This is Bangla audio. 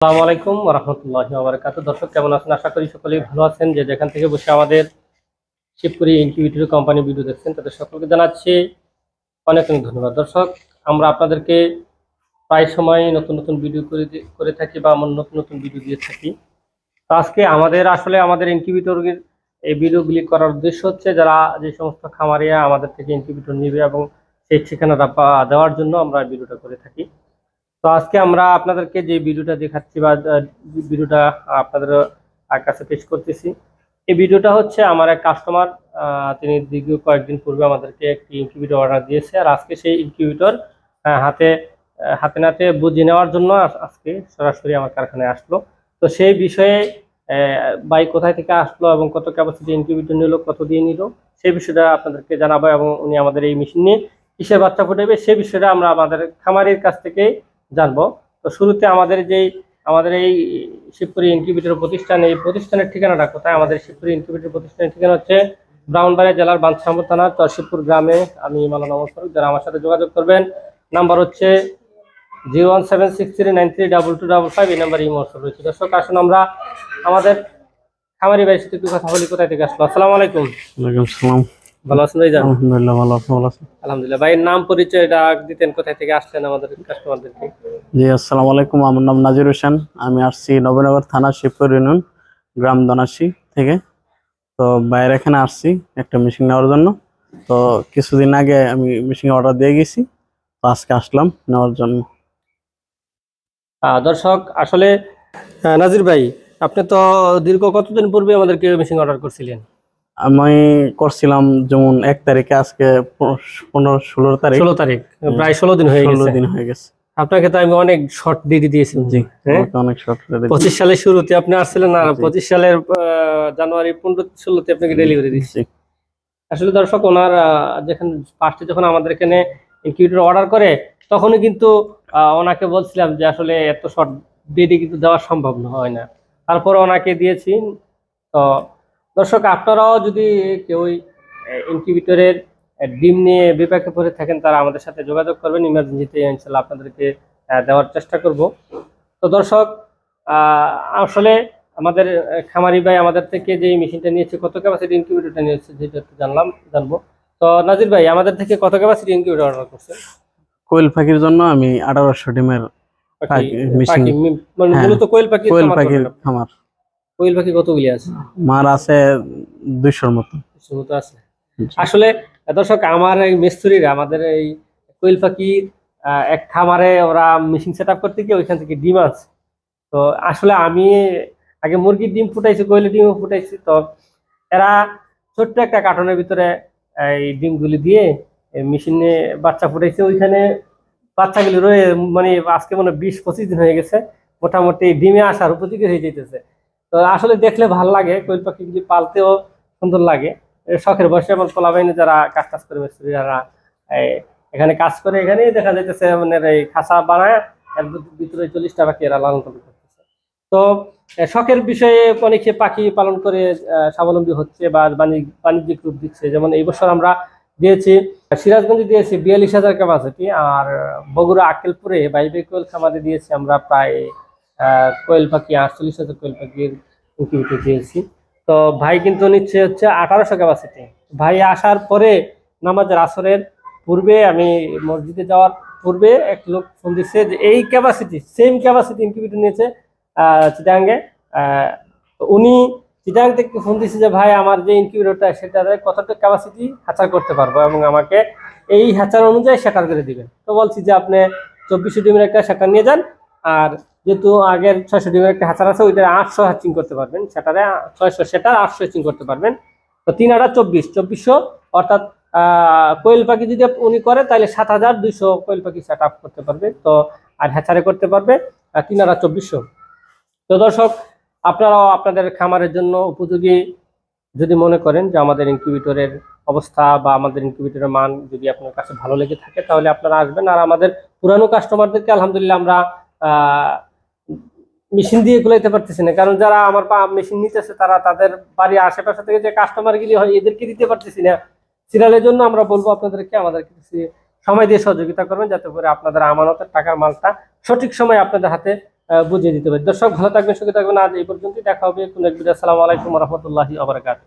আসসালামু আলাইকুম রহমতুল্লাহি ওবরাকাত দর্শক, কেমন আছেন? আশা করি সকলেই ভালো আছেন। যে যেখান থেকে বসে আমাদের শিবপুরি ইনকিউবিটর কোম্পানি ভিডিও দেখছেন, তাদের সকলকে জানাচ্ছি অনেক অনেক ধন্যবাদ। দর্শক, আমরা আপনাদেরকে প্রায় সময় নতুন নতুন ভিডিও করে করে থাকি বা আমরা নতুন নতুন ভিডিও দিয়ে থাকি। তো আজকে আমাদের আসলে আমাদের ইনকিউবিটর এই ভিডিওগুলি করার উদ্দেশ্য হচ্ছে যারা যে সমস্ত খামারিয়া আমাদের থেকে ইনকিউবিটর নিবে এবং সেই ঠিকানাটা দেওয়ার জন্য আমরা ভিডিওটা করে থাকি। তো আজকে আমরা আপনাদেরকে যে ভিডিওটা দেখাচ্ছি বা ভিডিওটা আপনাদের কাছে পেশ করতেছি, এই ভিডিওটা হচ্ছে আমার এক কাস্টমার তিনি দীর্ঘ কয়েকদিন পূর্বে আমাদেরকে একটি ইনকিউবেটর অর্ডার দিয়েছে। আর আজকে সেই ইনকিউবেটর হাতে হাতে নাতে বুঝে নেওয়ার জন্য আজ- আজকে সরাসরি আমার কারখানায় আসলো। তো সেই বিষয়ে বাই কোথায় থেকে আসলো এবং কত ক্যাপাসিটি ইনকিউবেটর নিল, কত দিয়ে নিল, সেই বিষয়টা আপনাদেরকে জানাব এবং উনি আমাদের এই মেশিন নিয়ে কিসের বাচ্চা ফুটাবে, সেই বিষয়টা আমরা আমাদের খামারির কাছ থেকে জানব। তো শুরুতে আমাদের যেই, আমাদের এই শিবপুরি ইনকিউবেটর প্রতিষ্ঠান, এই প্রতিষ্ঠানের ঠিকানাটা কোথায়? আমাদের শিবপুরি ইনকিউবেটর প্রতিষ্ঠানের ঠিকানা হচ্ছে ব্রাউনবাড়িয়া জেলার বাঞ্ছাম্বর থানা, চরশিবপুর গ্রামে। আমি মালানা মোস্তফা যারা আমার সাথে যোগাযোগ করবেন, নাম্বার হচ্ছে zero one seven six three nine three double two double five, এই নাম্বার ইমো রয়েছে। দর্শক, আসুন আমরা আমাদের খামারি ভাইয়ের সাথে একটু কথা বলি, কোথায় থেকে আসলো আসসালামু আলাইকুম। ওয়ালাইকুম সালাম ভালো আছেন ভাই আলহামদুলিল্লাহ ভালো আপনি ভালো আছেন আলহামদুলিল্লাহ। ভাইয়ের নাম পরিচয় ডাক দিতেন কোথায় থেকে আসলেন আমাদের কাস্টমারদেরকে জি আসসালামু আলাইকুম আমার নাম নাজির হোসেন। আমি আসছি নবীনগর থানা শিবপুর ইউনিয়ন গ্রাম দনাশি থেকে। তো বাইরে এখানে আসছি একটা মেশিন নেওয়ার জন্য। তো কিছুদিন আগে আমি মেশিন অর্ডার দিয়ে গেছি তো আজকে আসলাম নেওয়ার জন্য। দর্শক আসলে নাজির ভাই আপনি তো দীর্ঘ কতদিন পূর্বে আমাদেরকে মেশিন অর্ডার করছিলেন? আমি করছিলাম যেমন এক তারিখে আজকে পনেরো- ষোলো তারিখ। ষোলো তারিখ প্রায় ষোলো দিন হয়ে গেছে। দিন হয়ে গেছে। আপনাকে তো আমি অনেক শর্ট দিয়ে দিয়েছি জি হ্যাঁ? অনেক শর্ট পঁচিশ সালের শুরুতে আপনি আসছিলেন জি। পঁচিশ সালের জানুয়ারি পনেরো ষোলোতে আপনাকে ডেলিভারি দিচ্ছি আসলে দর্শক ওনার যেখানে ফার্স্টে যখন আমাদের এখানে ইনকিউবেটর অর্ডার করে তখনই কিন্তু ওনাকে বলছিলাম যে আসলে এত শর্ট ডেটে কিন্তু দেওয়া সম্ভব না হয় না। তারপর ওনাকে দিয়েছি তো দর্শক আপনারাও যদি কেউ ইনকিউবেটরের ডিম নিয়ে বিপাকে পড়ে থাকেন তারা আমাদের সাথে যোগাযোগ করবেন। ইমার্জেন্সিতে ইনশাল্লাহ আপনাদেরকে দেওয়ার চেষ্টা করব। তো দর্শক আসলে আমাদের খামারি ভাই আমাদের থেকে যে মেশিনটা নিয়েছে কত ক্যাপাসিটি ইনকিউবেটরটা নিয়েছে যেটা একটু জানলাম জানব। তো নাজির ভাই আমাদের থেকে কত ক্যাপাসিটি ইনকিউবেটর অর্ডার করছে? কোয়েল পাখির জন্য আমি আঠারোশো ডিমের মানে হ্যাঁ, মূলত কোয়েল পাখি কোয়েল পাখির খামার। কোয়েল পাখি কতগুলি আছে? মার আছে দুইশোর মতো। মতো আছে। আসলে দর্শক আমার এই মিস্ত্রিরা আমাদের এই কোয়েল পাখির এক খামারে ওরা মেশিন সেট আপ করতে গিয়ে ওইখান থেকে ডিম আছে তো আসলে আমি আগে মুরগির ডিম ফুটাইছি কোয়েলের ডিম ফুটাইছি। তো এরা ছোট্ট একটা কার্টনের ভিতরে এই ডিমগুলি দিয়ে মেশিনে বাচ্চা ফুটাইছে। ওইখানে বাচ্চাগুলি রয়ে মানে আজকে মনে হয় বিশ পঁচিশ দিন হয়ে গেছে। মোটামুটি ডিমে আসার উপযোগী হয়ে যেতেছে তো আসলে দেখলে ভালো লাগে, কোয়েল পাখিগুলি পালতেও সুন্দর লাগে। শখের বয়সে আমার পোলাবাহিনী যারা কাজ টাজ করে যারা এখানে কাজ করে, এখানেই দেখা যাইতেছে মানে এই খাঁচা বানায় ভিতরে চল্লিশটা পাখি এরা লালন পালন করতেছে। তো শখের বিষয়ে অনেকে পাখি পালন করে স্বাবলম্বী হচ্ছে বা বাণিজ্য, বাণিজ্যিক রূপ দিচ্ছে। যেমন এই বছর আমরা দিয়েছি, সিরাজগঞ্জে দিয়েছি বিয়াল্লিশ হাজার ক্যাপাসিটি আর বগুড়া আকেলপুরে বাইবে কোয়েল খামারে দিয়েছি আমরা প্রায় কোয়েল পাখি, আটচল্লিশ হাজার কোয়েল পাখির ইনকিউবেটর দিয়েছি তো ভাই কিন্তু নিচ্ছে হচ্ছে আঠারোশো ক্যাপাসিটি ভাই আসার পরে নামাজের আসরের পূর্বে আমি মসজিদে যাওয়ার পূর্বে এক লোক ফোন দিচ্ছে যে, এই ক্যাপাসিটি সেম ক্যাপাসিটি ইনকিউবেটর নিয়েছে চিটাঙ্গে। উনি চিটাং থেকে ফোন দিচ্ছে যে, ভাই, আমার যে ইনকিউবেটরটা সেটাতে কতটা ক্যাপাসিটি হ্যাচার করতে পারব এবং আমাকে এই হ্যাচার অনুযায়ী সেটার করে দিবেন। তো বলছি যে, আপনি চব্বিশশো ডিমের একটা সেটার নিয়ে যান, আর যেহেতু আগের ছয়শো ডিমের একটা হ্যাচার আছে, ওইটা আটশো হ্যাচিং করতে পারবেন। সেটারে ছয়শো, সেটা আটশো হ্যাচিং করতে পারবেন। তো তিন হাজার চব্বিশ, চব্বিশশো, অর্থাৎ কোয়েল পাখি যদি উনি করে, তাহলে সাত হাজার দুইশো কোয়েল পাখি সেট আপ করতে পারবে। তো, আর হ্যাচারে করতে পারবে তিন হাজার চব্বিশশো। তো দর্শক, আপনারাও আপনাদের খামারের জন্য উপযোগী যদি মনে করেন যে আমাদের ইনকিউবেটরের অবস্থা বা আমাদের ইনকিউবেটরের মান যদি আপনার কাছে ভালো লেগে থাকে, তাহলে আপনারা আসবেন। আর আমাদের পুরানো কাস্টমারদেরকে আলহামদুলিল্লাহ আমরা মেশিন দিয়ে গুলাইতে পারতেছি না। কারণ যারা আমার মেশিন নিতেছে, তারা তাদের বাড়ির আশেপাশে থেকে যে কাস্টমার গুলি হয়, এদেরকে দিতে পারতেছি না। সিরিয়ালের জন্য আমরা বলব আপনাদেরকে আমাদের কিছু সময় দিয়ে সহযোগিতা করবেন, যাতে করে আপনাদের আমানতের টাকার মালটা সঠিক সময় আপনাদের হাতে বুঝিয়ে দিতে পারে। দর্শক, ভালো থাকবেন, সুখী থাকবেন। আজ এই পর্যন্তই। দেখা হবে কোন এক ভিডিও আসসালামু আলাইকুম রহমতুল্লাহি আবরাকাত